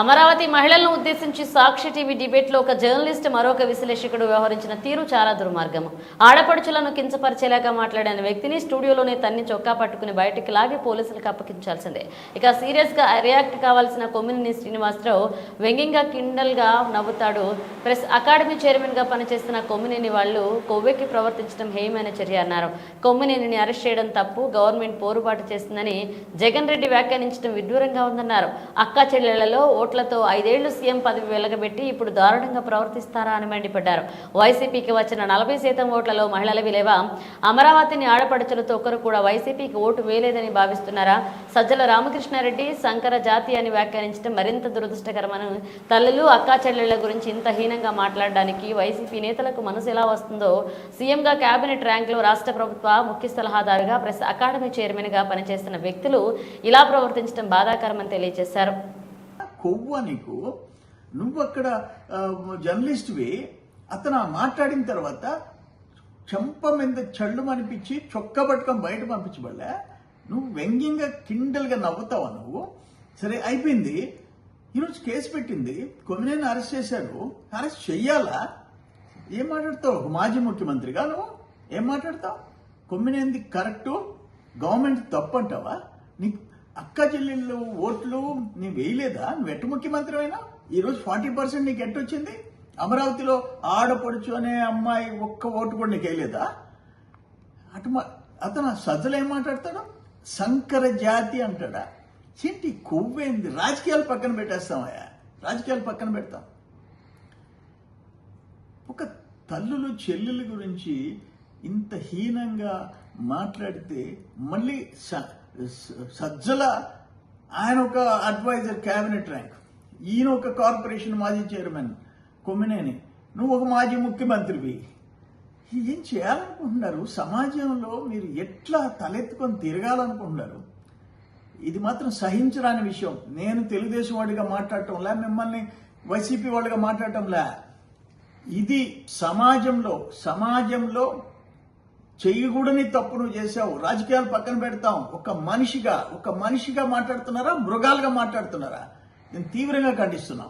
అమరావతి మహిళలను ఉద్దేశించి సాక్షి టీవీ డిబేట్లో ఒక జర్నలిస్ట్ మరొక విశ్లేషకుడు వ్యవహరించిన తీరు చాలా దుర్మార్గం ఆడపడుచులను కించపరిచేలాగా మాట్లాడిన వ్యక్తిని స్టూడియోలోనే తన్ని చొక్కా పట్టుకుని బయటికి లాగి పోలీసులకు అప్పగించాల్సిందే. ఇక సీరియస్గా రియాక్ట్ కావాల్సిన కొమ్మినేని శ్రీనివాసరావు వ్యంగ్యంగా కిండల్గా నవ్వుతాడు. ప్రెస్ అకాడమీ చైర్మన్గా పనిచేస్తున్న కొమ్మినేని వాళ్ళు కొవ్వెక్కి ప్రవర్తించడం హేయమైన చర్య అన్నారు. కొమ్మినేనిని అరెస్ట్ చేయడం తప్పు గవర్నమెంట్ పోరుబాటు చేస్తుందని జగన్ రెడ్డి వ్యాఖ్యానించడం విడ్డూరంగా ఉందన్నారు. అక్క చెల్లెళ్ళలో ఓట్లతో ఐదేళ్ళు సీఎం పదవి వెలగబెట్టి ఇప్పుడు దారుణంగా ప్రవర్తిస్తారా అని మండిపడ్డారు. వైసీపీకి వచ్చిన నలభై శాతం ఓట్లలో మహిళల లేవా అమరావతిని ఆడపడుచులతో ఒకరు కూడా వైసీపీకి ఓటు వేయలేదని భావిస్తున్నారా? సజ్జల రామకృష్ణారెడ్డి శంకర జాతి అని వ్యాఖ్యానించడం మరింత దురదృష్టకరమని తల్లులు అక్కా చెల్లెళ్ళ గురించి ఇంత హీనంగా మాట్లాడడానికి వైసీపీ నేతలకు మనసు ఎలా వస్తుందో సీఎంగా కేబినెట్ ర్యాంకులో రాష్ట్ర ప్రభుత్వ ముఖ్య సలహాదారుగా ప్రెస్ అకాడమీ చైర్మన్గా పనిచేస్తున్న వ్యక్తులు ఇలా ప్రవర్తించడం బాధాకరమని తెలియజేశారు. కొవ్వ నీకు నువ్వు అక్కడ జర్నలిస్ట్వి అతను మాట్లాడిన తర్వాత చెంప మీద చళ్ళు అనిపించి చొక్క పట్టుకొని బయట పంపించబడలే. నువ్వు వ్యంగ్యంగా కిండల్గా నవ్వుతావా నువ్వు? సరే అయిపోయింది. ఈరోజు కేసు పెట్టింది. కొమ్మినేని అరెస్ట్ చేశారు అరెస్ట్ చెయ్యాలా? ఏం మాట్లాడతావు? మాజీ ముఖ్యమంత్రిగా నువ్వు? ఏం మాట్లాడతావు? కొమ్మినేంది కరెక్టు? గవర్నమెంట్ తప్పు అంటావా నీకు అక్క చెల్లెళ్ళు ఓట్లు నీ వేయలేదా? నువ్వు ఎట్టు ముఖ్యమంత్రి అయినా? ఈరోజు ఫార్టీ పర్సెంట్ నీకు ఎట్టొచ్చింది అమరావతిలో ఆడపడుచు అనే అమ్మాయి ఒక్క ఓటు కూడా నీకు వేయలేదా? అటు అతను సజ్జలు ఏం మాట్లాడతాడు? సంకర జాతి అంటాడా? ఏంటి కొవ్వేంది? రాజకీయాలు పక్కన పెట్టేస్తామయ్యా. రాజకీయాలు పక్కన పెడతాం. ఒక తల్లులు చెల్లెల గురించి ఇంత హీనంగా మాట్లాడితే మళ్ళీ స- సజ్జల ఆయన ఒక అడ్వైజర్ క్యాబినెట్ ర్యాంక్ ఈయన ఒక కార్పొరేషన్ మాజీ చైర్మన్ కొమ్మినేని. నువ్వు ఒక మాజీ ముఖ్యమంత్రివి. ఏం చేయాలనుకుంటున్నారు? సమాజంలో మీరు ఎట్లా తలెత్తుకొని తిరగాలనుకుంటున్నారు? ఇది మాత్రం సహించరాని విషయం. నేను తెలుగుదేశం వాడిగా మాట్లాడటంలా మిమ్మల్ని వైసీపీ వాడిగా మాట్లాడటంలా? ఇది సమాజంలో సమాజంలో చేయకూడని తప్పు నువ్వు చేసావు రాజకీయాలు పక్కన పెడతాం. ఒక మనిషిగా ఒక మనిషిగా మాట్లాడుతున్నారా? మృగాలుగా మాట్లాడుతున్నారా? నేను తీవ్రంగా ఖండిస్తున్నాం.